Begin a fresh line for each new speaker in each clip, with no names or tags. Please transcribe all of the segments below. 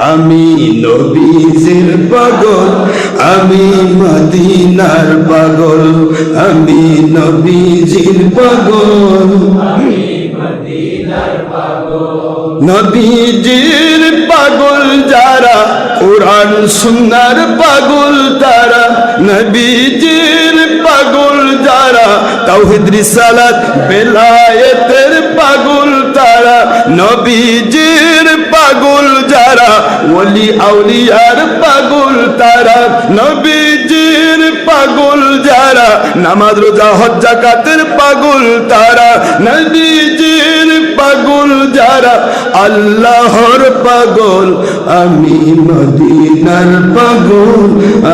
আমি নবীজির পাগল, আমি মদিনার পাগল, আমি নবীজির পাগল। নবীজির পাগল যারা, কোরআন, সুন্নার পাগল তারা। নবীজির পাগল যারা, তাওহিদ, রিসালাত, বেলায়েতের পাগল তারা। নবীজির পাগল যারা, ওলি আউলিয়ার পাগল তারা, নবীজির পাগল যারা, নামাজ, রোজা, হজ, জাকাতের পাগল তারা, নবীজির পাগল যারা, আল্লাহর পাগল, আমি মদিনার পাগল,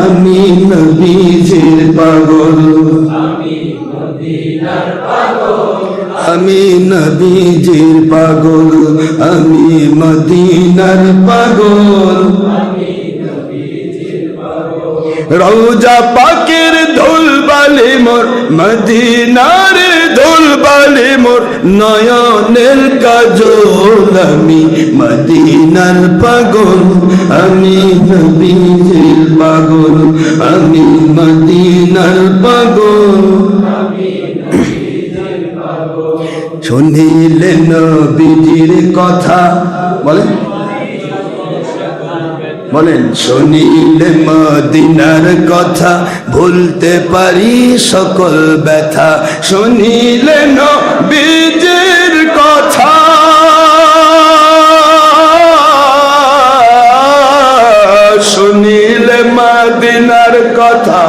আমি নবীজির পাগল। আমি নবীজির পাগল, আমি মদিনার পাগল। রৌজা পাকের ধুল বালি মোর, মদিনার ধুল বালি মোর, নয়নের কাজল। আমি মদিনার পাগল, আমি নবীজির পাগল, আমি মদিনার পাগল। শুনিলে নবীজির কথা। বলেন বলেন শুনিলে মদিনার কথা, ভুলতে পারি সকল ব্যথা। শুনিলে নবীজির কথা। শুনিলে মদিনার কথা।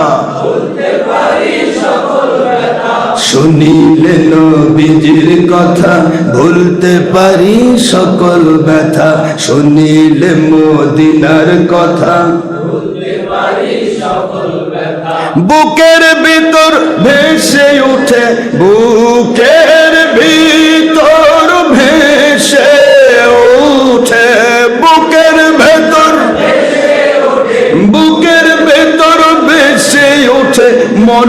শুনিলে নবীজির কথা ভুলতে পারি সকল ব্যথা। শুনিলে মদিনার কথা বুকের ভিতর ভেসে উঠে বুকের ভিতর ভেসে উঠে। বুকের ভেতর বুকের ভেতর ভেসে ওঠে মন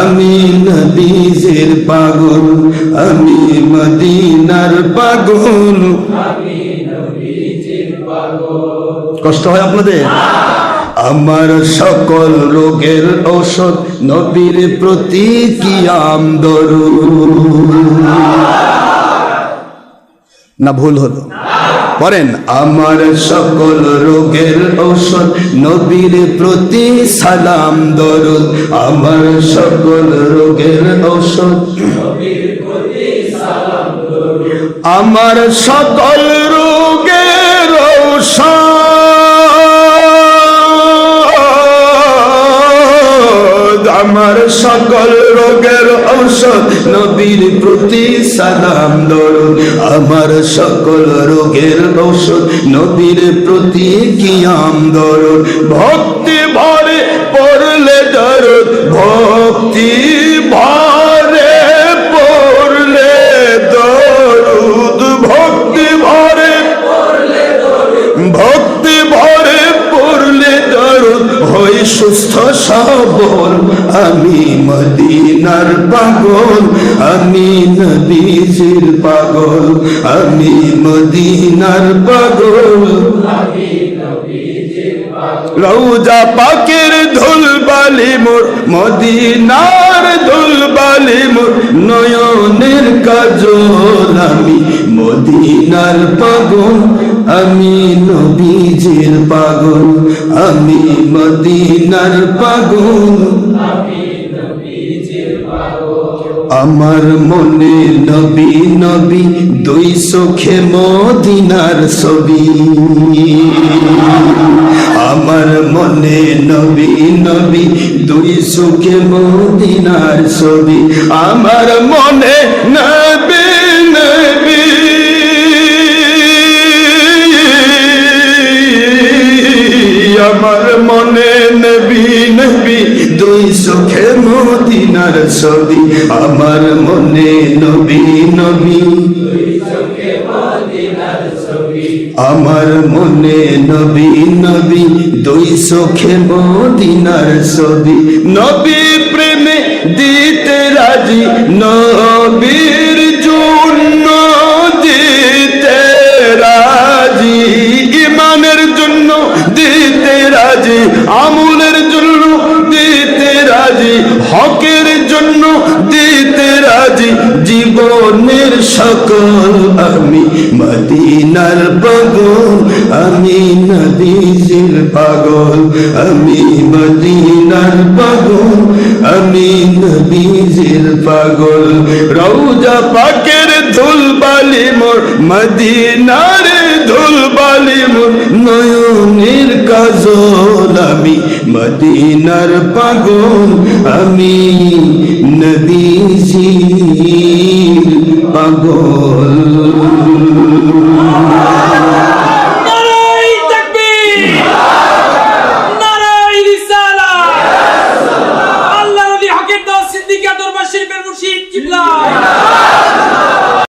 আমি নবীজের পাগল, আমি মদিনার পাগল। কষ্ট হয় আপনাদের? আমার সকল রোগের ঔষধ নবীর প্রতি কি আমদরুদ না, ভুল হলো। বলেন, আমার সকল রোগের ঔষধ নবীর প্রতি সালাম, দরুদ। আমার সকল রোগের ঔষধ আমার সকল রোগের ঔষধ। আমার সকল রোগের ঔষধ নবীর প্রতি সালাম দরু আমার সকল রোগের ঔষধ নবীর প্রতি কিয়াম দরু ভক্তি ভরে পড়লে দরুদ ভক্তি সুস্থ সবল, আমি মদিনার পাগল, আমি নবীজির পাগল, আমি মদিনার পাগল। রৌজা পাকের ধুল বালি মোর, মদিনার ধুল বালি মোর, নয়নের কাজল, আমি মদিনার পাগল। আমি নবীজির পাগল, আমি মদিনার পাগল। আমার মনে নবী নবী, দুই চোখে মদিনার ছবি। আমার মনে নবী নবী, দুই চোখে মদিনার ছবি। আমার মনে নবী আমার মনে নবী নবী, দুই চোখে মদিনার ছবি। আমার মনে নবী নবী, আমার মনে নবী নবী, দুই চোখে মদিনার ছবি। নবী প্রেমে দিতে রাজি নবীর জীবনের সকল আমি, মদিনার পাগল, আমি নবীজির পাগল, আমি মদিনার পাগল, আমি নবীজির পাগল। রৌজা পাকের ধুলবালি মোর, মদিনার ধুলবালি মোর, নয়নের কাজল আমি, মদিনার পাগল, আমি নবীজির পাগল।